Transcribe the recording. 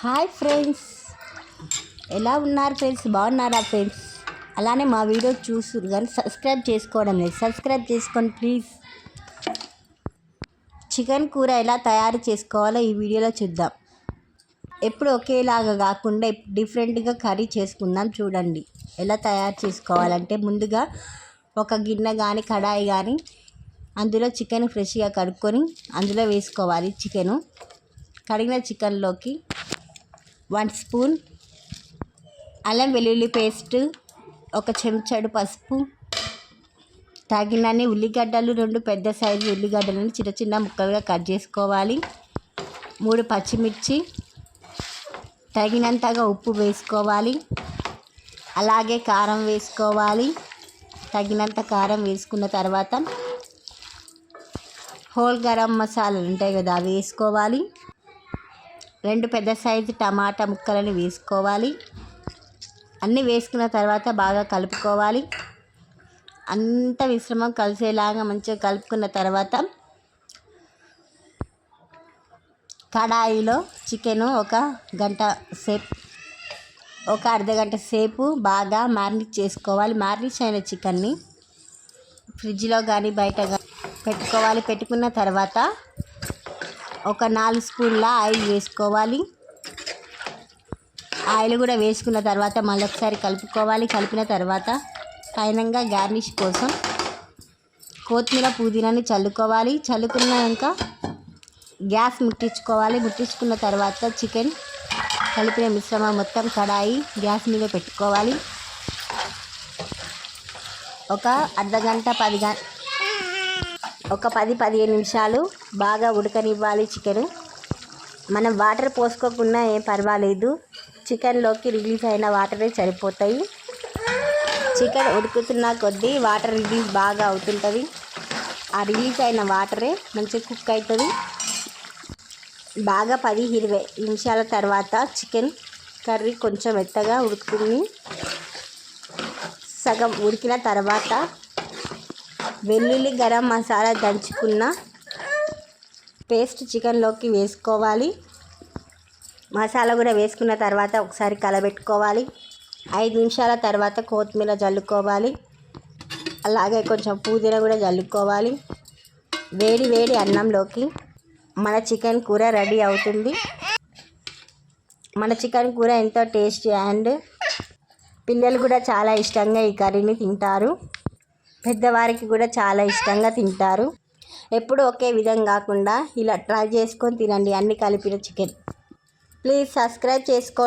Hi friends. ఎలా ఉన్నారు friends? బాగున్నారా ఫ్రెండ్స్? అలానే మా వీడియో చూస్తురు కానీ సబ్స్క్రైబ్ చేసుకోవడం లేదు. సబ్స్క్రైబ్ చేసుకోండి ప్లీజ్. చికెన్ కూర ఎలా తయారు చేసుకోవాలో ఈ వీడియోలో చూద్దాం. ఎప్పుడు ఒకేలాగా కాకుండా డిఫరెంట్గా కర్రీ చేసుకుందాం చూడండి. ఎలా తయారు చేసుకోవాలంటే ముందుగా ఒక గిన్నె కానీ కడాయి కానీ అందులో చికెన్ ఫ్రెష్గా కడుక్కొని అందులో వేసుకోవాలి చికెను. కడిగిన చికెన్లోకి వన్ స్పూన్ అల్లం వెల్లుల్లి పేస్ట్ ఒక చెంచాడు పసుపు తగినన్ని ఉల్లిగడ్డలు రెండు పెద్ద సైజు ఉల్లిగడ్డలను చిన్న చిన్న ముక్కలుగా కట్ చేసుకోవాలి. మూడు పచ్చిమిర్చి తగినంతగా ఉప్పు వేసుకోవాలి. అలాగే కారం వేసుకోవాలి. తగినంత కారం వేసుకున్న తర్వాత హోల్ గరం మసాలాలు ఉంటాయి కదా అవి వేసుకోవాలి. రెండు పెద్ద సైజు టమాటా ముక్కలను వేసుకోవాలి. అన్నీ వేసుకున్న తర్వాత బాగా కలుపుకోవాలి. అంత మిశ్రమం కలిసేలాగా మంచిగా కలుపుకున్న తర్వాత కడాయిలో చికెను ఒక గంట సేపు ఒక అర్ధ గంట సేపు బాగా మ్యారినేట్ చేసుకోవాలి. మ్యారినేట్ అయిన చికెన్ని ఫ్రిడ్జ్లో కానీ బయట కానీ పెట్టుకోవాలి. పెట్టుకున్న తర్వాత ఒక నాలుగు స్పూన్ల ఆయిల్ వేసుకోవాలి. ఆయిల్ కూడా వేసుకున్న తర్వాత మళ్ళీ ఒకసారి కలుపుకోవాలి. కలిపిన తర్వాత ఫైనంగా గార్నిష్ కోసం కొత్తిమీర పుదీనాని చల్లుకోవాలి. చల్లుకున్నాక గ్యాస్ ముట్టించుకోవాలి. ముట్టించుకున్న తర్వాత చికెన్ కలిపిన మిశ్రమం మొత్తం కడాయి గ్యాస్ మీద పెట్టుకోవాలి. ఒక అర్ధ గంట పది గంట ఒక పది పదిహేను నిమిషాలు బాగా ఉడకనివ్వాలి చికెన్. మనం వాటర్ పోసుకోకుండా ఏం పర్వాలేదు. చికెన్లోకి రిలీజ్ అయిన వాటరే సరిపోతాయి. చికెన్ ఉడుకుతున్న కొద్దీ వాటర్ రిలీజ్ బాగా అవుతుంటుంది. ఆ రిలీజ్ అయిన వాటరే మంచిగా కుక్ అవుతుంది బాగా పది ఇరవై నిమిషాల తర్వాత చికెన్ కర్రీ కొంచెం మెత్తగా ఉడుకుతుంది. సగం ఉడికిన తర్వాత వెల్లుల్లి గరం మసాలా దంచుకున్న పేస్ట్ చికెన్లోకి వేసుకోవాలి. మసాలా కూడా వేసుకున్న తర్వాత ఒకసారి కలబెట్టుకోవాలి. ఐదు నిమిషాల తర్వాత కొత్తిమీర జల్లుకోవాలి. అలాగే కొంచెం పుదీనా కూడా జల్లుకోవాలి. వేడి వేడి అన్నంలోకి మన చికెన్ కూర రెడీ అవుతుంది. మన చికెన్ కూర ఎంతో టేస్టీ అండ్ పిల్లలు కూడా చాలా ఇష్టంగా ఈ కర్రీని తింటారు. పెద్దవారికి కూడా చాలా ఇష్టంగా తింటారు. ఎప్పుడు ఒకే విధంగా కాకుండా ఇలా ట్రై చేసుకొని తినండి. అన్ని కలిపిన చికెన్ ప్లీజ్ సబ్స్క్రైబ్ చేసుకోండి.